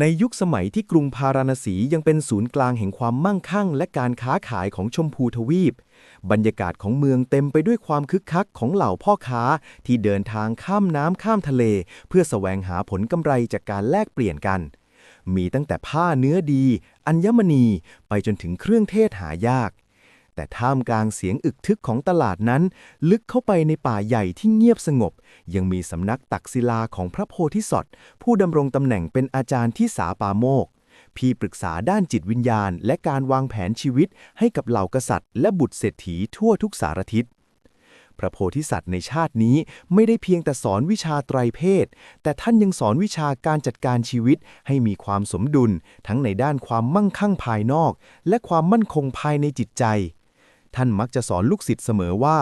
ในยุคสมัยที่กรุงพาราณสียังเป็นศูนย์กลางแห่งความมั่งคั่ง และการค้าขายของชมพูทวีป บรรยากาศของเมืองเต็มไปด้วยความคึกคักของเหล่าพ่อค้าที่เดินทางข้ามน้ำข้ามทะเล เพื่อแสวงหาผลกำไรจากการแลกเปลี่ยนกัน มีตั้งแต่ผ้าเนื้อดี อัญมณี ไปจนถึงเครื่องเทศหายาก แต่ท่ามกลางเสียงอึกทึกของตลาดนั้น ลึกเข้าไปในป่าใหญ่ที่เงียบสงบ ยังมีสำนักตักศิลาของพระโพธิสัตว์ผู้ดำรงตำแหน่งเป็นอาจารย์ที่สาปาโมก พี่ปรึกษาด้านจิตวิญญาณ และการวางแผนชีวิตให้กับเหล่ากษัตริย์ และบุตรเศรษฐีทั่วทุกสารทิศพระโพธิสัตว์ในชาตินี้ไม่ได้เพียงแต่สอนวิชาไตรเพศ แต่ท่านยังสอนวิชาการจัดการชีวิตให้มีความสมดุล ทั้งในด้านความมั่งคั่งภายนอก และความมั่นคงภายในจิตใจ ท่านมักจะสอนลูกศิษย์เสมอว่า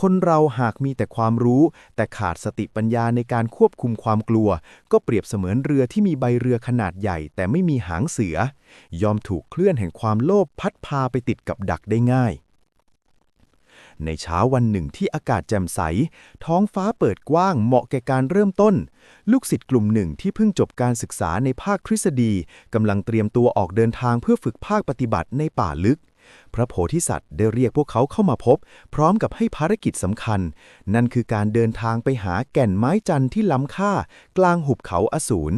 คนเราหากมีแต่ความรู้ แต่ขาดสติปัญญาในการควบคุมความกลัว ก็เปรียบเสมือนเรือที่มีใบเรือขนาดใหญ่ แต่ไม่มีหางเสือ ยอมถูกเคลื่อนแห่งความโลภพัดพาไปติดกับดักได้ง่ายในเช้าวันหนึ่งที่อากาศแจ่มใส ท้องฟ้าเปิดกว้างเหมาะแก่การเริ่มต้น ลูกศิษย์กลุ่มหนึ่งที่เพิ่งจบการศึกษาในภาคทฤษฎีกำลังเตรียมตัวออกเดินทางเพื่อฝึกภาคปฏิบัติในป่าลึก พระโพธิสัตว์ได้เรียกพวกเขาเข้ามาพบ พร้อมกับให้ภารกิจสำคัญ นั่นคือการเดินทางไปหาแก่นไม้จันทร์ที่ล้ำค่า กลางหุบเขาอสูร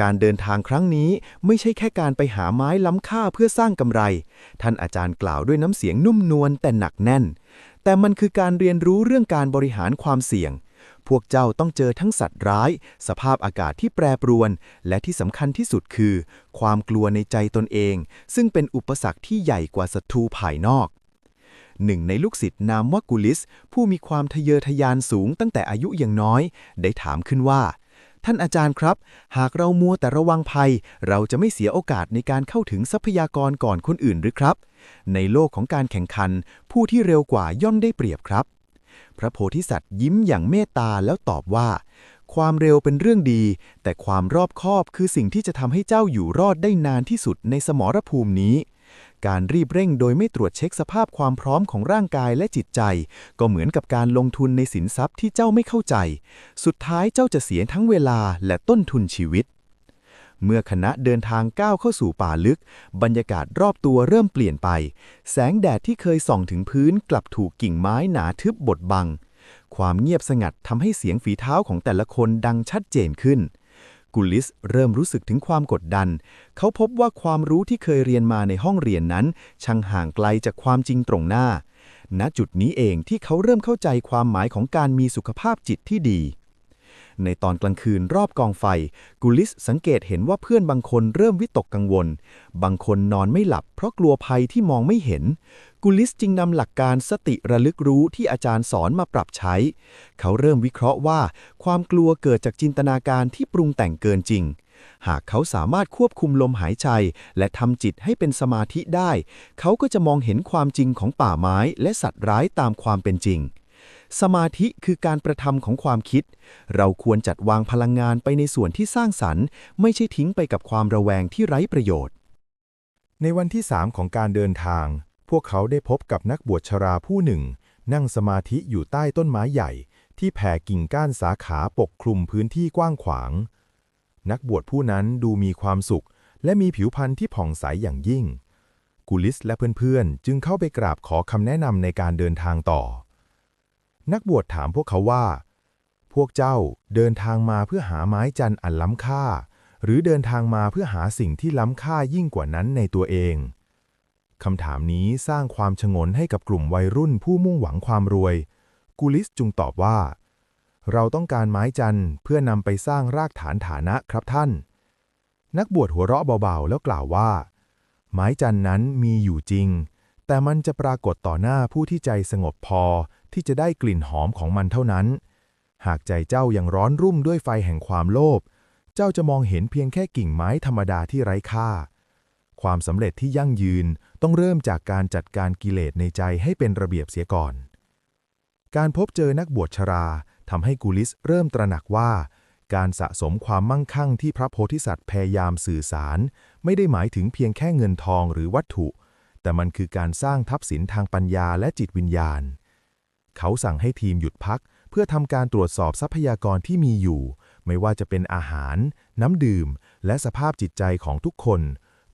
การเดินทางครั้งนี้ไม่ใช่แค่การไปหาไม้ล้ำค่าเพื่อสร้างกำไร ท่านอาจารย์กล่าวด้วยน้ำเสียงนุ่มนวลแต่หนักแน่น แต่มันคือการเรียนรู้เรื่องการบริหารความเสี่ยง พวกเจ้าต้องเจอทั้งสัตว์ร้าย สภาพอากาศที่แปรปรวน และที่สำคัญที่สุดคือ ความกลัวในใจตนเอง ซึ่งเป็นอุปสรรคที่ใหญ่กว่าศัตรูภายนอกหนึ่งในลูกศิษย์นามว่ากุลิส ผู้มีความทะเยอทะยานสูงตั้งแต่อายุยังน้อย ได้ถามขึ้นว่า ท่านอาจารย์ครับ หากเรามัวแต่ระวังภัย เราจะไม่เสียโอกาสในการเข้าถึงทรัพยากรก่อนคนอื่นหรือครับ ในโลกของการแข่งขัน ผู้ที่เร็วกว่าย่อมได้เปรียบครับ พระโพธิสัตว์ยิ้มอย่างเมตตาแล้วตอบว่า ความเร็วเป็นเรื่องดี แต่ความรอบคอบคือสิ่งที่จะทำให้เจ้าอยู่รอดได้นานที่สุดในสมรภูมินี้ การรีบเร่งโดยไม่ตรวจเช็คสภาพความพร้อมของร่างกายและจิตใจ ก็เหมือนกับการลงทุนในสินทรัพย์ที่เจ้าไม่เข้าใจ สุดท้ายเจ้าจะเสียทั้งเวลาและต้นทุนชีวิต เมื่อคณะเดินทางก้าวเข้าสู่ป่าลึก บรรยากาศรอบตัวเริ่มเปลี่ยนไป แสงแดดที่เคยส่องถึงพื้นกลับถูกกิ่งไม้หนาทึบบดบัง ความเงียบสงัดทำให้เสียงฝีเท้าของแต่ละคนดังชัดเจนขึ้นกุลิสเริ่มรู้สึกถึงความกดดัน เขาพบว่าความรู้ที่เคยเรียนมาในห้องเรียนนั้น ช่างห่างไกลจากความจริงตรงหน้า ณ จุดนี้เองที่เขาเริ่มเข้าใจความหมายของการมีสุขภาพจิตที่ดี ในตอนกลางคืนรอบกองไฟ กุลิสสังเกตเห็นว่าเพื่อนบางคนเริ่มวิตกกังวล บางคนนอนไม่หลับเพราะกลัวภัยที่มองไม่เห็น กุลิสจึงนำหลักการสติระลึกรู้ที่อาจารย์สอนมาปรับใช้ เขาเริ่มวิเคราะห์ว่า ความกลัวเกิดจากจินตนาการที่ปรุงแต่งเกินจริง หากเขาสามารถควบคุมลมหายใจ และทำจิตให้เป็นสมาธิได้ เขาก็จะมองเห็นความจริงของป่าไม้และสัตว์ร้ายตามความเป็นจริง สมาธิคือการประทำของความคิด เราควรจัดวางพลังงานไปในส่วนที่สร้างสรรค์ ไม่ใช่ทิ้งไปกับความระแวงที่ไร้ประโยชน์ ในวันที่สามของการเดินทาง พวกเขาได้พบกับนักบวชชราผู้หนึ่ง นั่งสมาธิอยู่ใต้ต้นไม้ใหญ่ ที่แผ่กิ่งก้านสาขาปกคลุมพื้นที่กว้างขวาง นักบวชผู้นั้นดูมีความสุข และมีผิวพรรณที่ผ่องใสอย่างยิ่งกุลิสและเพื่อนๆ จึงเข้าไปกราบขอคำแนะนำในการเดินทางต่อ นักบวชถามพวกเขาว่า พวกเจ้าเดินทางมาเพื่อหาไม้จันทร์อันล้ำค่า หรือเดินทางมาเพื่อหาสิ่งที่ล้ำค่ายิ่งกว่านั้นในตัวเองคำถามนี้สร้างความชงนให้กับกลุ่มวัยรุ่นผู้มุ่งหวังความรวยกุลิสจึงตอบว่า เราต้องการไม้จันทร์เพื่อนำไปสร้างรากฐานฐานะครับท่าน นักบวชหัวเราะเบาๆ แล้วกล่าวว่า ไม้จันทร์นั้นมีอยู่จริง แต่มันจะปรากฏต่อหน้าผู้ที่ใจสงบพอ ที่จะได้กลิ่นหอมของมันเท่านั้น หากใจเจ้ายังร้อนรุ่มด้วยไฟแห่งความโลภ เจ้าจะมองเห็นเพียงแค่กิ่งไม้ธรรมดาที่ไร้ค่า ความสำเร็จที่ยั่งยืนต้องเริ่มจากการจัดการกิเลสในใจให้เป็นระเบียบเสียก่อน การพบเจอนักบวชชราทำให้กุลิสเริ่มตระหนักว่า การสะสมความมั่งคั่งที่พระโพธิสัตว์พยายามสื่อสาร ไม่ได้หมายถึงเพียงแค่เงินทองหรือวัตถุ แต่มันคือการสร้างทัพสินทางปัญญาและจิตวิญญาณ เขาสั่งให้ทีมหยุดพัก เพื่อทำการตรวจสอบทรัพยากรที่มีอยู่ ไม่ว่าจะเป็นอาหาร น้ำดื่ม และสภาพจิตใจของทุกคน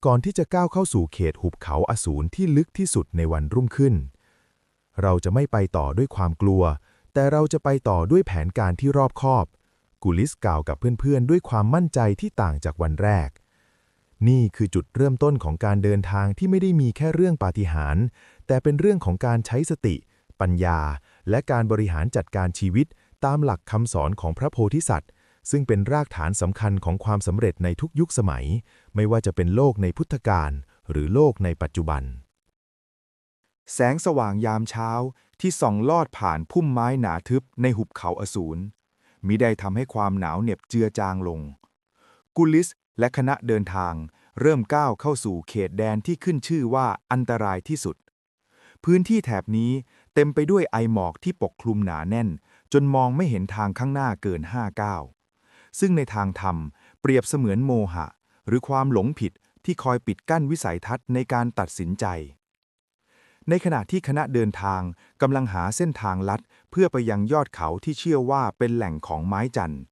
ก่อนที่จะก้าวเข้าสู่เขตหุบเขาอสูรที่ลึกที่สุดในวันรุ่งขึ้น เราจะไม่ไปต่อด้วยความกลัว แต่เราจะไปต่อด้วยแผนการที่รอบคอบกูลิสกล่าวกับเพื่อนๆ ด้วยความมั่นใจที่ต่างจากวันแรกนี่คือจุดเริ่มต้นของการเดินทางที่ไม่ได้มีแค่เรื่องปาฏิหาริย์แต่เป็นเรื่องของการใช้สติ ปัญญา และการบริหารจัดการชีวิตตามหลักคำสอนของพระโพธิสัตว์ ซึ่งเป็นรากฐานสำคัญของความสำเร็จในทุกยุคสมัย ไม่ว่าจะเป็นโลกในพุทธกาลหรือโลกในปัจจุบัน แสงสว่างยามเช้าที่ส่องลอดผ่านพุ่มไม้หนาทึบในหุบเขาอสูรมิได้ทำให้ความหนาวเหน็บเจือจางลง กุลิสและคณะเดินทางเริ่มก้าวเข้าสู่เขตแดนที่ขึ้นชื่อว่าอันตรายที่สุด พื้นที่แถบนี้ เต็มไปด้วยไอหมอกที่ปกคลุมหนาแน่น จนมองไม่เห็นทางข้างหน้าเกินห้าก้าวซึ่งในทางธรรม เปรียบเสมือนโมหะ หรือความหลงผิดที่คอยปิดกั้นวิสัยทัศน์ในการตัดสินใจ ในขณะที่คณะเดินทางกำลังหาเส้นทางลัด เพื่อไปยังยอดเขาที่เชื่อว่าเป็นแหล่งของไม้จันทร์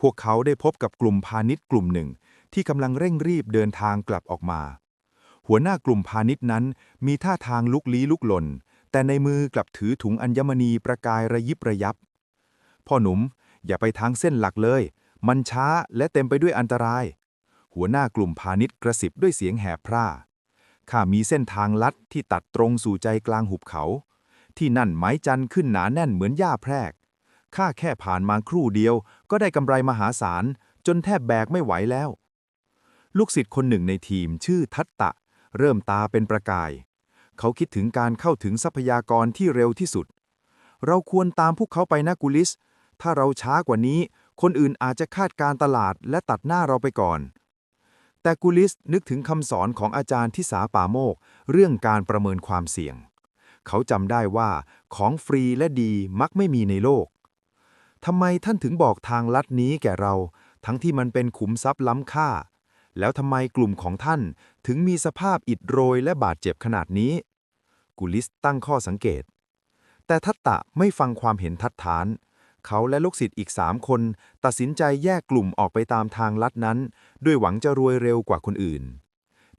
พวกเขาได้พบกับกลุ่มพาณิชย์กลุ่มหนึ่ง ที่กำลังเร่งรีบเดินทางกลับออกมา หัวหน้ากลุ่มพาณิชย์นั้นมีท่าทางลุกลี้ลุกลน แต่ในมือกลับถือถุงอัญมณีประกายระยิบระยับ พ่อหนุ่มอย่าไปทางเส้นหลักเลย มันช้าและเต็มไปด้วยอันตราย หัวหน้ากลุ่มพาณิชย์กระสิบด้วยเสียงแหบพร่าข้ามีเส้นทางลัดที่ตัดตรงสู่ใจกลางหุบเขา ที่นั่นไม้จันทร์ขึ้นหนาแน่นเหมือนหญ้าแพรกข้าแค่ผ่านมาครู่เดียว ก็ได้กำไรมหาศาล จนแทบแบกไม่ไหวแล้ว ลูกศิษย์คนหนึ่งในทีมชื่อทัตตะ เริ่มตาเป็นประกาย เขาคิดถึงการเข้าถึงทรัพยากรที่เร็วที่สุด เราควรตามพวกเขาไปนะกุลิส ถ้าเราช้ากว่านี้ คนอื่นอาจจะคาดการตลาดและตัดหน้าเราไปก่อน แต่กุลิสนึกถึงคำสอนของอาจารย์ที่สาป่าโมก เรื่องการประเมินความเสี่ยง เขาจำได้ว่าของฟรีและดีมักไม่มีในโลกทำไมท่านถึงบอกทางลัดนี้แก่เรา ทั้งที่มันเป็นขุมทรัพย์ล้ำค่า แล้วทำไมกลุ่มของท่านถึงมีสภาพอิดโรยและบาดเจ็บขนาดนี้ กุลิสตั้งข้อสังเกต แต่ทัตตะไม่ฟังความเห็นทัดทาน เขาและลูกศิษย์อีกสามคน ตัดสินใจแยกกลุ่มออกไปตามทางลัดนั้น ด้วยหวังจะรวยเร็วกว่าคนอื่น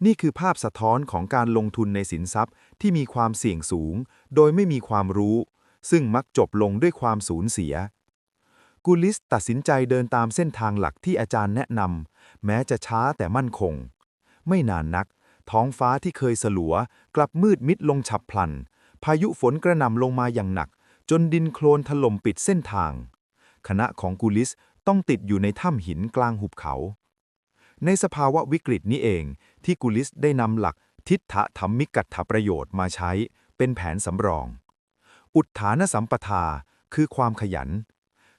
นี่คือภาพสะท้อนของการลงทุนในสินทรัพย์ที่มีความเสี่ยงสูง โดยไม่มีความรู้ ซึ่งมักจบลงด้วยความสูญเสียกูลิสตัดสินใจเดินตามเส้นทางหลักที่อาจารย์แนะนำแม้จะช้าแต่มั่นคง ไม่นานนัก ท้องฟ้าที่เคยสลัว กลับมืดมิดลงฉับพลัน พายุฝนกระหน่ำลงมาอย่างหนัก จนดินโคลนถล่มปิดเส้นทาง คณะของกูลิสต้องติดอยู่ในถ้ำหินกลางหุบเขา ในสภาวะวิกฤตนี้เองที่กูลิสได้นำหลักทิฏฐธรรมิกัตถประโยชน์มาใช้เป็นแผนสำรอง อุทธานสัมปทาคือความขยัน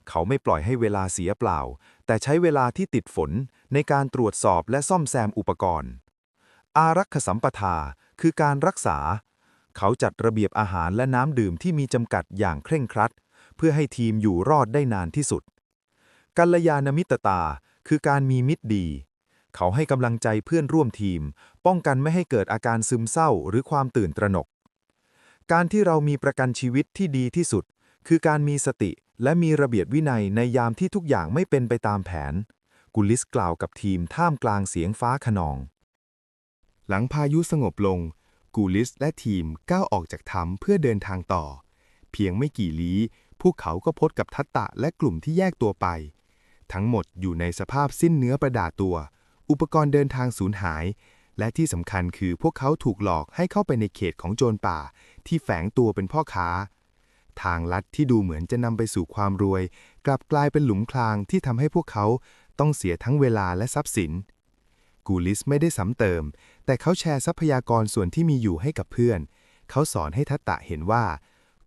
เขาไม่ปล่อยให้เวลาเสียเปล่า แต่ใช้เวลาที่ติดฝนในการตรวจสอบและซ่อมแซมอุปกรณ์ อารักขสัมปทาคือการรักษา เขาจัดระเบียบอาหารและน้ำดื่มที่มีจำกัดอย่างเคร่งครัด เพื่อให้ทีมอยู่รอดได้นานที่สุด กัลยาณมิตรตา คือการมีมิตรดี เขาให้กำลังใจเพื่อนร่วมทีม ป้องกันไม่ให้เกิดอาการซึมเศร้าหรือความตื่นตระหนก การที่เรามีประกันชีวิตที่ดีที่สุด คือการมีสติและมีระเบียบวินัยในยามที่ทุกอย่างไม่เป็นไปตามแผน กุลิสกล่าวกับทีมท่ามกลางเสียงฟ้าขนอง หลังพายุสงบลง กูลิสและทีมก้าวออกจากถ้ำเพื่อเดินทางต่อ เพียงไม่กี่ลี้ พวกเขาก็พบกับทัตตะและกลุ่มที่แยกตัวไป ทั้งหมดอยู่ในสภาพสิ้นเนื้อประดาตัว อุปกรณ์เดินทางสูญหาย และที่สำคัญคือพวกเขาถูกหลอกให้เข้าไปในเขตของโจรป่า ที่แฝงตัวเป็นพ่อค้า ทางลัดที่ดูเหมือนจะนำไปสู่ความรวย กลับกลายเป็นหลุมพรางที่ทำให้พวกเขาต้องเสียทั้งเวลาและทรัพย์สิน กูลิสไม่ได้ซ้ำเติม แต่เขาแชร์ทรัพยากรส่วนที่มีอยู่ให้กับเพื่อน เขาสอนให้ทัตตะเห็นว่า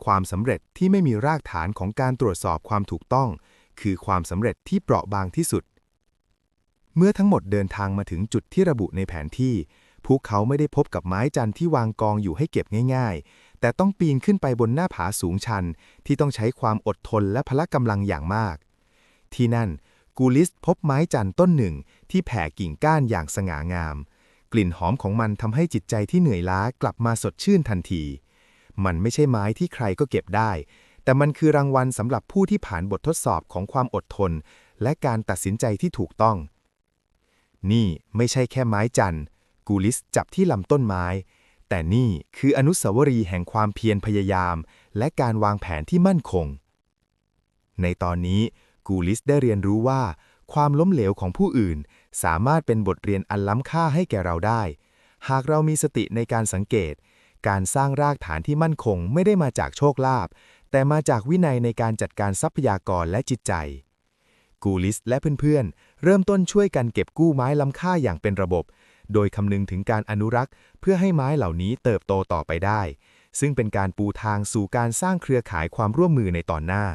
ความสำเร็จที่ไม่มีรากฐานของการตรวจสอบความถูกต้อง คือความสำเร็จที่เปราะบางที่สุด เมื่อทั้งหมดเดินทางมาถึงจุดที่ระบุในแผนที่ พวกเขาไม่ได้พบกับไม้จันทร์ที่วางกองอยู่ให้เก็บง่าย ๆ แต่ต้องปีนขึ้นไปบนหน้าผาสูงชัน ที่ต้องใช้ความอดทนและพละกำลังอย่างมาก ที่นั่นกูลิสพบไม้จันทร์ต้นหนึ่งที่แผ่กิ่งก้านอย่างสง่างาม ลิ่นหอมของมันทำให้จิตใจที่เหนื่อยล้ากลับมาสดชื่นทันที มันไม่ใช่ไม้ที่ใครก็เก็บได้ แต่มันคือรางวัลสำหรับผู้ที่ผ่านบททดสอบของความอดทน และการตัดสินใจที่ถูกต้อง นี่ไม่ใช่แค่ไม้จันกูลิสจับที่ลำต้นไม้ แต่นี่คืออนุสาวรีย์แห่งความเพียรพยายาม และการวางแผนที่มั่นคง ในตอนนี้กูลิสได้เรียนรู้ว่า ความล้มเหลวของผู้อื่น สามารถเป็นบทเรียนอันล้ำค่าให้แก่เราได้ หากเรามีสติในการสังเกต การสร้างรากฐานที่มั่นคงไม่ได้มาจากโชคลาภแต่มาจากวินัยในการจัดการทรัพยากรและจิตใจ กูลิสและเพื่อนๆ เริ่มต้นช่วยกันเก็บกู้ไม้ล้ำค่าอย่างเป็นระบบ โดยคำนึงถึงการอนุรักษ์ เพื่อให้ไม้เหล่านี้เติบโตต่อไปได้ ซึ่งเป็นการปูทางสู่การสร้างเครือข่ายความร่วมมือในตอนหน้า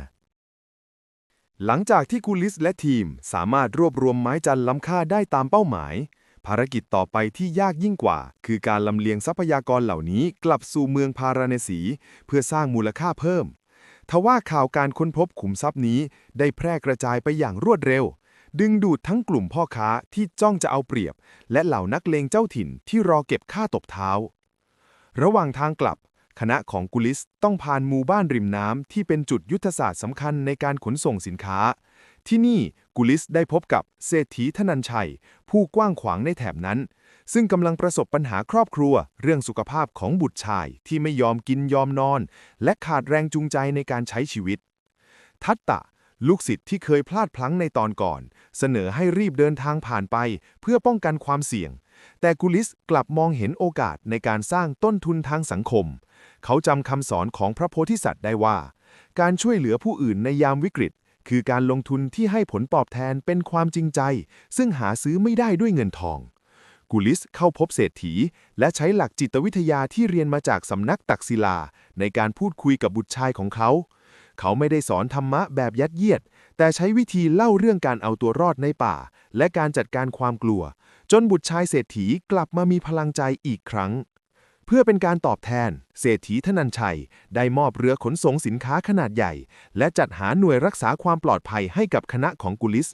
หลังจากที่กูลิสและทีมสามารถรวบรวมไม้จันล้ำค่าได้ตามเป้าหมาย ภารกิจต่อไปที่ยากยิ่งกว่า คือการลำเลียงทรัพยากรเหล่านี้กลับสู่เมืองพาราเนสี เพื่อสร้างมูลค่าเพิ่ม ทว่าข่าวการค้นพบขุมทรัพย์นี้ได้แพร่กระจายไปอย่างรวดเร็ว ดึงดูดทั้งกลุ่มพ่อค้าที่จ้องจะเอาเปรียบ และเหล่านักเลงเจ้าถิ่นที่รอเก็บค่าตบเท้า ระหว่างทางกลับ คณะของกุลิสต้องผ่านหมู่บ้านริมน้ำที่เป็นจุดยุทธศาสตร์สำคัญในการขนส่งสินค้า ที่นี่กุลิสได้พบกับเศรษฐีธนันชัย ผู้กว้างขวางในแถบนั้น ซึ่งกำลังประสบปัญหาครอบครัว เรื่องสุขภาพของบุตรชายที่ไม่ยอมกินยอมนอน และขาดแรงจูงใจในการใช้ชีวิต ทัตตะ ลูกศิษย์ที่เคยพลาดพลั้งในตอนก่อน เสนอให้รีบเดินทางผ่านไป เพื่อป้องกันความเสี่ยง แต่กุลิสกลับมองเห็นโอกาสในการสร้างต้นทุนทางสังคม เขาจำคำสอนของพระโพธิสัตว์ได้ว่า การช่วยเหลือผู้อื่นในยามวิกฤต คือการลงทุนที่ให้ผลตอบแทนเป็นความจริงใจ ซึ่งหาซื้อไม่ได้ด้วยเงินทอง กุลิสเข้าพบเศรษฐี และใช้หลักจิตวิทยาที่เรียนมาจากสำนักตักศิลา ในการพูดคุยกับบุตรชายของเขา เขาไม่ได้สอนธรรมะแบบยัดเยียด แต่ใช้วิธีเล่าเรื่องการเอาตัวรอดในป่า และการจัดการความกลัว จนบุตรชายเศรษฐีกลับมามีพลังใจอีกครั้ง เพื่อเป็นการตอบแทน เศรษฐีธนันชัย ได้มอบเรือขนส่งสินค้าขนาดใหญ่ และจัดหาหน่วยรักษาความปลอดภัยให้กับคณะของกุลิส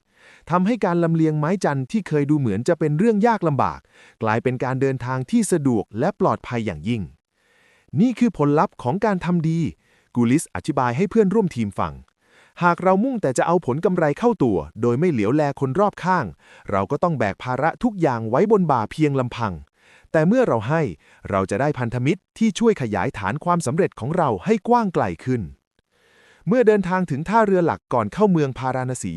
ทำให้การลำเลียงไม้จันทร์ที่เคยดูเหมือนจะเป็นเรื่องยากลำบาก กลายเป็นการเดินทางที่สะดวกและปลอดภัยอย่างยิ่ง นี่คือผลลัพธ์ของการทำดีกูลิสอธิบายให้เพื่อนร่วมทีมฟัง หากเรามุ่งแต่จะเอาผลกำไรเข้าตัว โดยไม่เหลียวแลคนรอบข้าง เราก็ต้องแบกภาระทุกอย่างไว้บนบ่าเพียงลำพัง แต่เมื่อเราให้ เราจะได้พันธมิตรที่ช่วยขยายฐานความสำเร็จของเราให้กว้างไกลขึ้น เมื่อเดินทางถึงท่าเรือหลักก่อนเข้าเมืองพาราณสี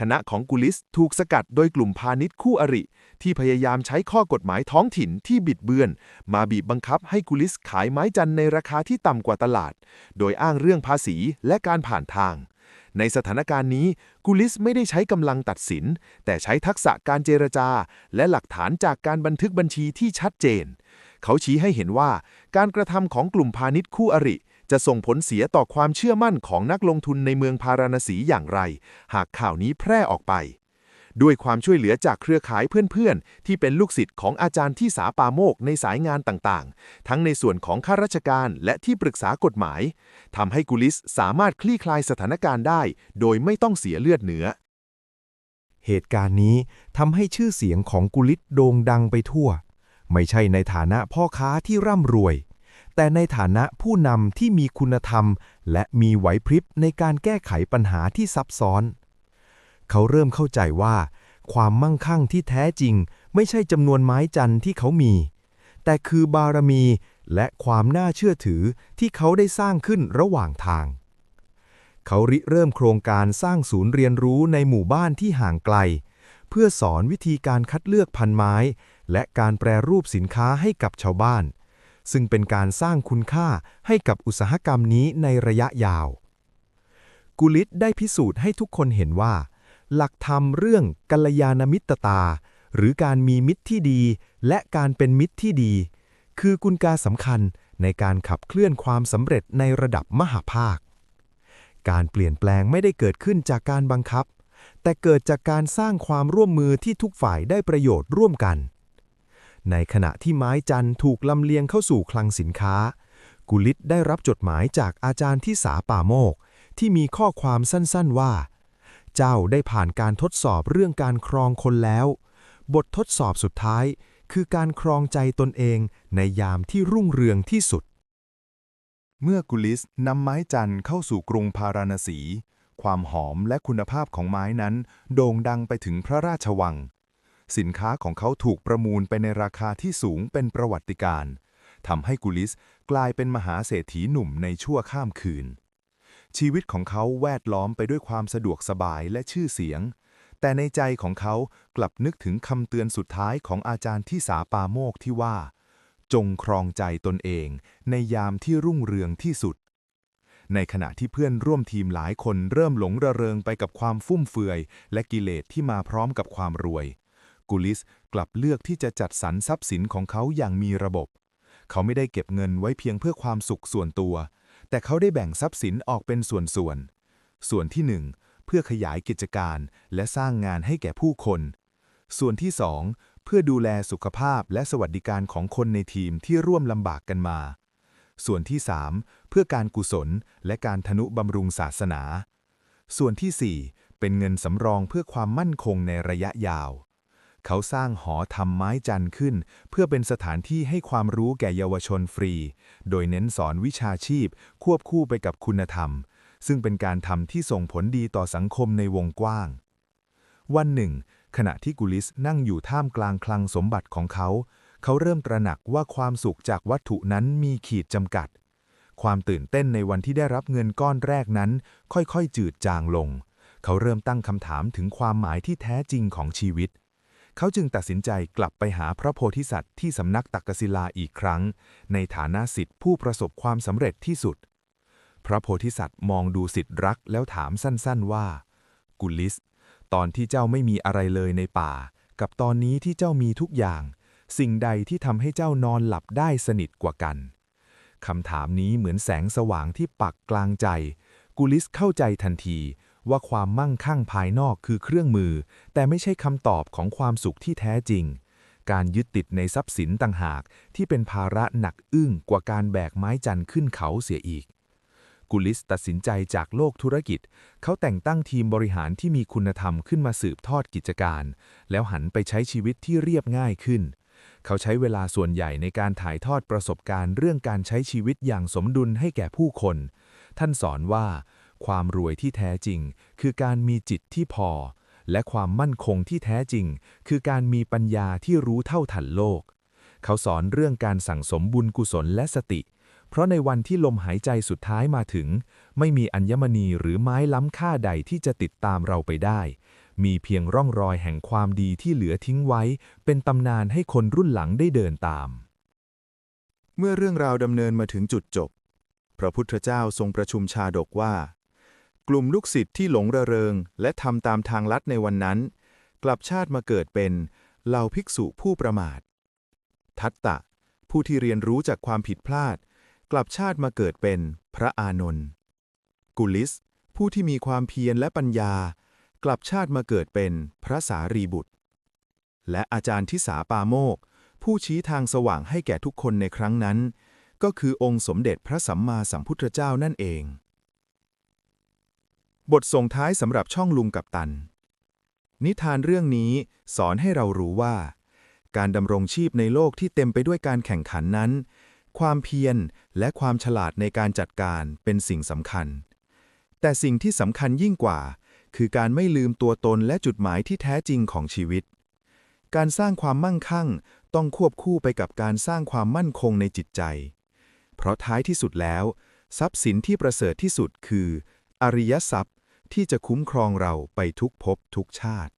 คณะของกุลิสถูกสกัดโดยกลุ่มพาณิชย์คู่อริ ที่พยายามใช้ข้อกฎหมายท้องถิ่นที่บิดเบือน มาบีบบังคับให้กุลิสขายไม้จันในราคาที่ต่ำกว่าตลาด โดยอ้างเรื่องภาษีและการผ่านทาง ในสถานการณ์นี้กุลิสไม่ได้ใช้กำลังตัดสิน แต่ใช้ทักษะการเจรจา และหลักฐานจากการบันทึกบัญชีที่ชัดเจน เขาชี้ให้เห็นว่า การกระทำของกลุ่มพาณิชย์คู่อริ จะส่งผลเสียต่อความเชื่อมั่นของนักลงทุนในเมืองพาราณสีอย่างไร หากข่าวนี้แพร่ออกไป ด้วยความช่วยเหลือจากเครือข่ายเพื่อนๆ ที่เป็นลูกศิษย์ของอาจารย์ที่สาปาโมกในสายงานต่างๆ ทั้งในส่วนของข้าราชการและที่ปรึกษากฎหมายทำให้กุลิสสามารถคลี่คลายสถานการณ์ได้ โดยไม่ต้องเสียเลือดเนื้อ เหตุการณ์นี้ทำให้ชื่อเสียงของกุลิตโด่งดังไปทั่ว ไม่ใช่ในฐานะพ่อค้าที่ร่ำรวย แต่ในฐานะผู้นำที่มีคุณธรรม และมีไหวพริบในการแก้ไขปัญหาที่ซับซ้อน เขาเริ่มเข้าใจว่า ความมั่งคั่งที่แท้จริง ไม่ใช่จำนวนไม้จันทร์ที่เขามี แต่คือบารมีและความน่าเชื่อถือที่เขาได้สร้างขึ้นระหว่างทาง เขาริเริ่มโครงการสร้างศูนย์เรียนรู้ในหมู่บ้านที่ห่างไกล เพื่อสอนวิธีการคัดเลือกพันไม้ และการแปรรูปสินค้าให้กับชาวบ้าน ซึ่งเป็นการสร้างคุณค่าให้กับอุตสาหกรรมนี้ในระยะยาว กุลิตได้พิสูจน์ให้ทุกคนเห็นว่า หลักธรรมเรื่องกัลยาณมิตรตา หรือการมีมิตรที่ดี และการเป็นมิตรที่ดี คือกุญกาสำคัญในการขับเคลื่อนความสำเร็จในระดับมหาภาค การเปลี่ยนแปลงไม่ได้เกิดขึ้นจากการบังคับ แต่เกิดจากการสร้างความร่วมมือที่ทุกฝ่ายได้ประโยชน์ร่วมกัน ในขณะที่ไม้จันทร์ถูกลำเลียงเข้าสู่คลังสินค้า กุลิตได้รับจดหมายจากอาจารย์ที่สาป่าโมก ที่มีข้อความสั้นๆว่า เจ้าได้ผ่านการทดสอบเรื่องการครองคนแล้ว บททดสอบสุดท้ายคือการครองใจตนเองในยามที่รุ่งเรืองที่สุด เมื่อกุลิสนำไม้จันทร์เข้าสู่กรุงพาราณสี ความหอมและคุณภาพของไม้นั้น โด่งดังไปถึงพระราชวัง สินค้าของเขาถูกประมูลไปในราคาที่สูงเป็นประวัติการณ์ทำให้กุลิสกลายเป็นมหาเศรษฐีหนุ่มในชั่วข้ามคืน ชีวิตของเขาแวดล้อมไปด้วยความสะดวกสบายและชื่อเสียง แต่ในใจของเขากลับนึกถึงคำเตือนสุดท้ายของอาจารย์ที่สาปาโมกที่ว่า จงครองใจตนเอง ในยามที่รุ่งเรืองที่สุด ในขณะที่เพื่อนร่วมทีมหลายคนเริ่มหลงระเริงไปกับความฟุ่มเฟือย และกิเลสที่มาพร้อมกับความรวย กุลิสกลับเลือกที่จะจัดสรรทรัพย์สินของเขาอย่างมีระบบ เขาไม่ได้เก็บเงินไว้เพียงเพื่อความสุขส่วนตัว แต่เขาได้แบ่งทรัพย์สินออกเป็นส่วนๆ ส่วนที่หนึ่งเพื่อขยายกิจการและสร้างงานให้แก่ผู้คน ส่วนที่สองเพื่อดูแลสุขภาพและสวัสดิการของคนในทีมที่ร่วมลำบากกันมา ส่วนที่สามเพื่อการกุศลและการทนุบำรุงศาสนา ส่วนที่สี่เป็นเงินสำรองเพื่อความมั่นคงในระยะยาว เขาสร้างหอทำไม้จันทร์ขึ้น เพื่อเป็นสถานที่ให้ความรู้แก่เยาวชนฟรี โดยเน้นสอนวิชาชีพ ควบคู่ไปกับคุณธรรม ซึ่งเป็นการทำที่ส่งผลดีต่อสังคมในวงกว้าง วันหนึ่ง ขณะที่กุลิสนั่งอยู่ท่ามกลางคลังสมบัติของเขา เขาเริ่มตระหนักว่าความสุขจากวัตถุนั้นมีขีดจำกัด ความตื่นเต้นในวันที่ได้รับเงินก้อนแรกนั้น ค่อยๆจืดจางลง เขาเริ่มตั้งคำถามถึงความหมายที่แท้จริงของชีวิต เขาจึงตัดสินใจกลับไปหาพระโพธิสัตว์ที่สำนักตักกศิลาอีกครั้ง ในฐานะสิทธิผู้ประสบความสำเร็จที่สุด พระโพธิสัตว์มองดูสิทธิรักแล้วถามสั้นๆว่า กุลิส ตอนที่เจ้าไม่มีอะไรเลยในป่า กับตอนนี้ที่เจ้ามีทุกอย่าง สิ่งใดที่ทำให้เจ้านอนหลับได้สนิทกว่ากันคำถามนี้เหมือนแสงสว่างที่ปักกลางใจ กุลิสเข้าใจทันที ว่าความมั่งคั่งภายนอกคือเครื่องมือ แต่ไม่ใช่คำตอบของความสุขที่แท้จริง การยึดติดในทรัพย์สินต่างหากที่เป็นภาระหนักอึ้งกว่าการแบกไม้จันทร์ขึ้นเขาเสียอีก กุลิสตัดสินใจจากโลกธุรกิจ เขาแต่งตั้งทีมบริหารที่มีคุณธรรมขึ้นมาสืบทอดกิจการ แล้วหันไปใช้ชีวิตที่เรียบง่ายขึ้นเขาใช้เวลาส่วนใหญ่ในการถ่ายทอดประสบการณ์เรื่องการใช้ชีวิตอย่างสมดุลให้แก่ผู้คน ท่านสอนว่า ความรวยที่แท้จริง คือการมีจิตที่พอ และความมั่นคงที่แท้จริง คือการมีปัญญาที่รู้เท่าทันโลก เขาสอนเรื่องการสั่งสมบุญกุศลและสติ เพราะในวันที่ลมหายใจสุดท้ายมาถึง ไม่มีอัญมณีหรือไม้ล้ำค่าใดที่จะติดตามเราไปได้ มีเพียงร่องรอยแห่งความดีที่เหลือทิ้งไว้ เป็นตำนานให้คนรุ่นหลังได้เดินตาม เมื่อเรื่องราวดำเนินมาถึงจุดจบ พระพุทธเจ้าทรงประชุมชาดกว่า กลุ่มลูกศิษย์ที่หลงระเริง และทำตามทางลัดในวันนั้น กลับชาติมาเกิดเป็นเหล่าภิกษุผู้ประมาท ทัตตะ ผู้ที่เรียนรู้จากความผิดพลาด กลับชาติมาเกิดเป็นพระอานนท์กุลิส ผู้ที่มีความเพียรและปัญญา กลับชาติมาเกิดเป็นพระสารีบุตร และอาจารย์ทิสาปาโมก ผู้ชี้ทางสว่างให้แก่ทุกคนในครั้งนั้น ก็คือองค์สมเด็จพระสัมมาสัมพุทธเจ้านั่นเอง บทส่งท้ายสำหรับช่องลุงกับตัน นิทานเรื่องนี้สอนให้เรารู้ว่า การดำรงชีพในโลกที่เต็มไปด้วยการแข่งขันนั้น ความเพียรและความฉลาดในการจัดการเป็นสิ่งสำคัญ แต่สิ่งที่สำคัญยิ่งกว่า คือการไม่ลืมตัวตนและจุดหมายที่แท้จริงของชีวิต การสร้างความมั่งคั่งต้องควบคู่ไปกับการสร้างความมั่นคงในจิตใจ เพราะท้ายที่สุดแล้ว ทรัพย์สินที่ประเสริฐที่สุดคือ อริยทรัพย์ที่จะคุ้มครองเราไปทุกภพทุกชาติ